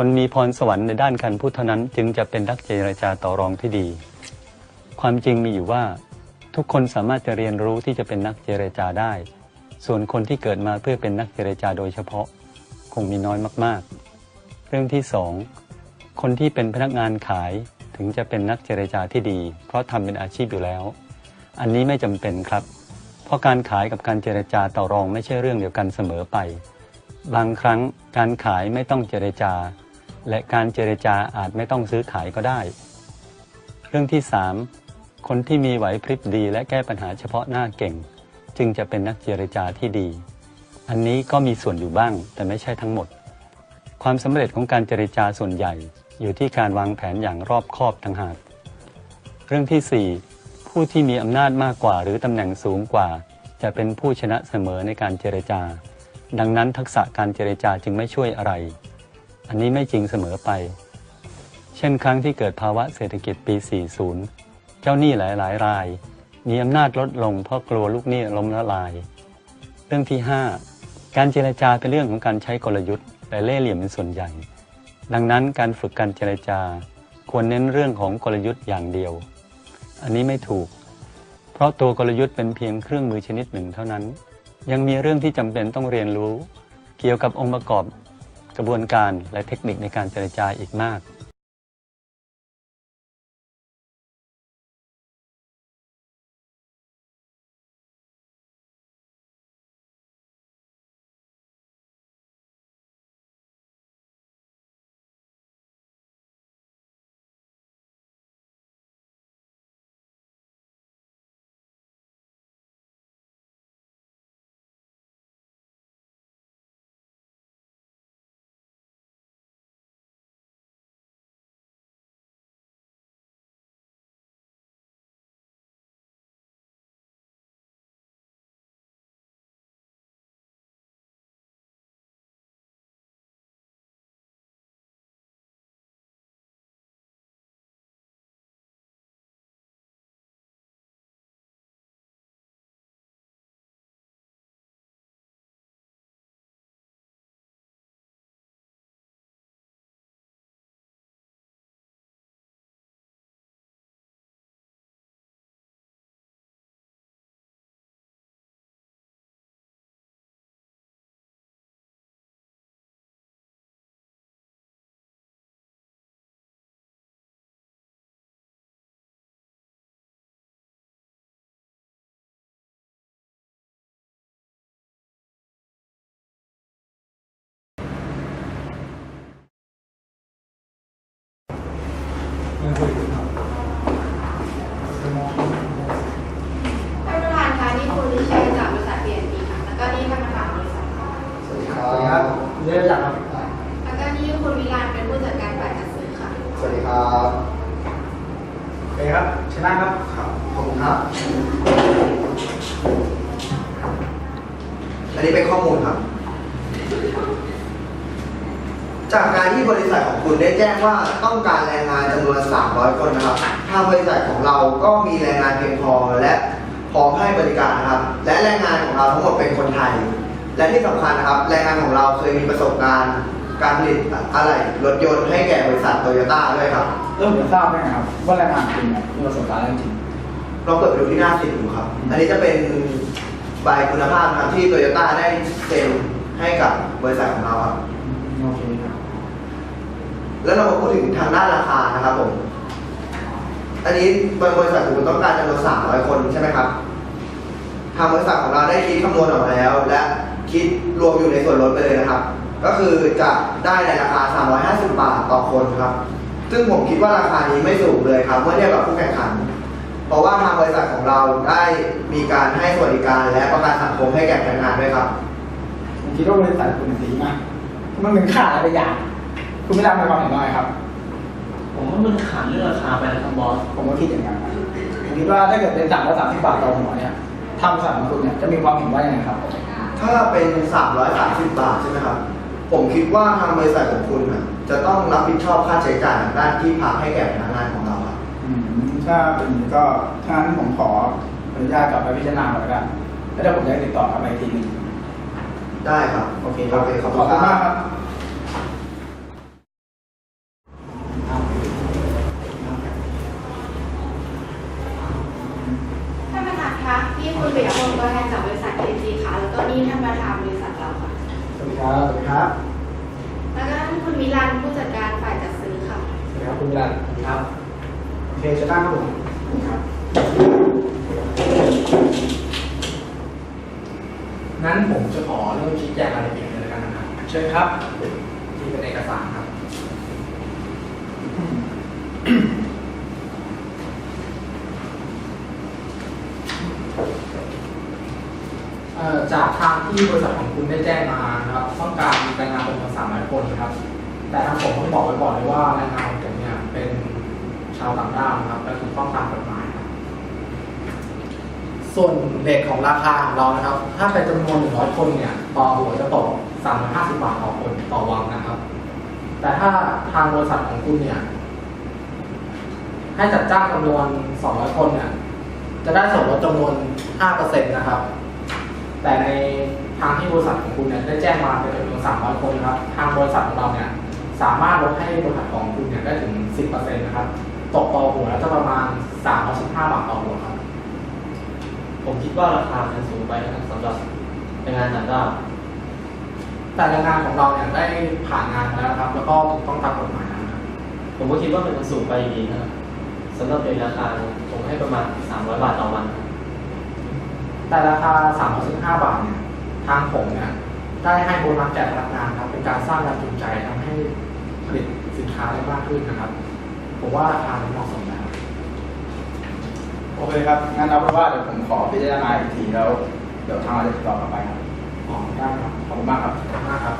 คนมีพรสวรรค์ในด้านการพูดเท่านั้น จึงจะเป็นนักเจรจาต่อรองที่ดี ความจริงมีอยู่ว่า ทุกคนสามารถจะเรียนรู้ที่จะเป็นนักเจรจาได้ ส่วนคนที่เกิดมาเพื่อเป็นนักเจรจาโดยเฉพาะ คงมีน้อยมากๆ เรื่องที่สองคนที่เป็นพนักงานขายถึงจะเป็นนักเจรจาที่ดี เพราะทำเป็นอาชีพอยู่แล้ว อันนี้ไม่จำเป็นครับ เพราะการขายกับการเจรจาต่อรองไม่ใช่เรื่องเดียวกันเสมอไป บางครั้งการขายไม่ต้องเจรจา และการเจรจาอาจไม่ต้องซื้อขายก็ได้ เรื่องที่ 3 คนที่มีไหวพริบดีและแก้ปัญหาเฉพาะหน้าเก่ง จึงจะเป็นนักเจรจาที่ดี อันนี้ก็มีส่วนอยู่บ้างแต่ไม่ใช่ทั้งหมด ความสำเร็จของการเจรจาส่วนใหญ่ อยู่ที่การวางแผนอย่างรอบคอบต่างหากเรื่องที่ 4 ผู้ที่มีอำนาจมากกว่า หรือตำแหน่งสูงกว่า จะเป็นผู้ชนะเสมอในการเจรจา ดังนั้นทักษะการเจรจาจึงไม่ช่วยอะไร อันนี้ไม่จริงเสมอไป เช่นครั้งที่เกิดภาวะเศรษฐกิจปี 40 เจ้าหนี้หลาย ๆ ราย มีอำนาจลดลงเพราะกลัวลูกหนี้ล้มละลาย เรื่องที่ 5 การเจรจาเป็นเรื่องของการใช้กลยุทธ์และเล่ห์เหลี่ยมเป็นส่วนใหญ่ ดังนั้นการฝึกการเจรจาควรเน้นเรื่องของกลยุทธ์อย่างเดียว อันนี้ไม่ถูก เพราะตัวกลยุทธ์เป็นเพียงเครื่องมือชนิดหนึ่งเท่านั้น ยังมีเรื่องที่จำเป็นต้องเรียนรู้ เกี่ยวกับองค์ประกอบ กระบวนการและเทคนิคในการเจรจาอีกมาก อค่ะสวัสดีครับโอเคครับชนะครับครับขอบคุณครับอันนี้เป็นข้อมูลครับ จากการที่บริษัทของคุณได้แจ้งว่าต้องการแรงงานจำนวน 300 คนนะครับ ทางบริษัทของเราก็มีแรงงานเพียงพอและพร้อมให้บริการนะครับ และแรงงานของเราทั้งหมดเป็นคนไทย และที่สำคัญนะครับ แรงงานของเราเคยมีประสบการณ์ การผลิตอะไหล่รถยนต์ให้แก่บริษัทโตโยต้าด้วยครับ เริ่มจะทราบได้ไงครับว่าแรงงานจริงเนี่ยมีประสบการณ์จริงลองเปิดไปดูที่หน้าสิบดูครับ อันนี้จะเป็นใบคุณภาพนะครับที่โตโยต้าได้เซ็นให้กับบริษัทของเราครับโอเคครับ แล้วเรามาพูดถึงทางด้านราคานะครับผม อันนี้บริษัทของคุณต้องการจำนวน300คนใช่ไหมครับทางบริษัทของเราได้คิดคำนวณออกมาแล้ว และคิดรวมอยู่ในส่วนลดไปเลยนะครับ ก็คือจะได้ในราคา 350 บาทต่อคนครับ ซึ่งผมคิดว่าราคานี้ไม่สูงเลยครับ เมื่อเทียบกับคู่แข่งขัน เพราะว่าทางบริษัทของเราได้มีการให้สวัสดิการและประกันสังคมให้แก่พนักงานด้วยครับผมคิดว่าบริษัทคุณดีมากมันเป็นค่าอะไรางอย่าง คุณไม่รับในความเห็นว่าไงครับ ผมว่ามันขาดเรื่องราคาไปนะครับบอส ผมก็คิดอย่างนั้นนะผมคิดว่าถ้าเกิดเป็นสามร้อยสามสิบบาทต่อหัวเนี่ยทางบริษัทของคุณเนี่ยจะมีความเห็นว่ายังไงครับ ถ้าเป็น 330 บาทใช่ไหมครับ ผมคิดว่าทางบริษัทของคุณน่ะจะต้องรับผิดชอบค่าใช้จ่ายทางด้านที่พักให้แก่พนักงานของเราครับอืมถ้าเป็นอย่างนี้ก็ถ้างั้นผมขออนุญาตกลับไปพิจารณาก่อนแล้วกัน แล้วเดี๋ยวผมจะติดต่อกลับไปอีกทีหนึงได้ครับโอเคครับโอเคขอบขคุอบณคุณคมารักบครับ ครับสวัสดีครับแล้วก็คุณมิลันผู้จัดการฝ่ายจัดซื้อค่ะ สวัสดีครับคุณรันครับโอเคจะตั้งครับผมครับงั้นผมจะขอเริ่มชี้แจงรายละเอียดเลยแล้วกันนะครับเชิญครับที่เป็นเอกสารครับ เอ่อ จากทางที่บริษัทของคุณได้แจ้งมานะครับต้องการมีแรงงานจำนวน300คนนะครับ แต่ทางผมต้องบอกไว้ก่อนเลยว่าแรงงานของผมเนี่ยเป็นชาวต่างด้าวนะครับและถูกต้องตามกฎหมายครับส่วนเด็กของราคาของเรานะครับ ถ้าเป็นจำนวน100คนเนี่ยต่อหัวจะตก350บาทต่อคนต่อวันนะครับ แต่ถ้าทางบริษัทของคุณเนี่ยให้จัดจ้างจำนวน 200 คนเนี่ย จะได้ส่วนลดจำนวน 5%นะครับ แต่ในทางที่บริษัทของคุณเนี่ยได้แจ้งมาเป็นจำนวน300 คนนะครับ ทางบริษัทของเราเนี่ยสามารถลดให้บริษัทของคุณเนี่ยได้ถึง 10%นะครับตกต่อหัวแล้วจะประมาณ 315 บาทต่อหัวครับ ผมคิดว่าราคามันสูงไปนะครับสำหรับแรงงานต่างด้าวแต่แรงงานของเราเนี่ยได้ผ่านงานมาแล้วนะครับ แล้วก็ถูกต้องตามกฎหมายนะครับผมก็คิดว่ามันสูงไปอยู่ดีนะครับสำหรับในราคาเนี่ยผมให้ประมาณ 300 บาทต่อวันครับ แต่ราคา315 บาทเนี่ยทางผมเนี่ยได้ให้โบนัสแก่พนักงานครับ เป็นการสร้างแรงจูงใจทำให้ผลิตสินค้าได้มากขึ้นนะครับ ผมว่าราคานี้เหมาะสมแล้วโอเคครับ งั้นเอาเป็นว่าเดี๋ยวผมขอพิจารณาอีกทีแล้ว เดี๋ยวทางเราจะติดต่อกลับไปครับ อ๋อได้ครับ ขอบคุณมากครับ ขอบคุณมากครับ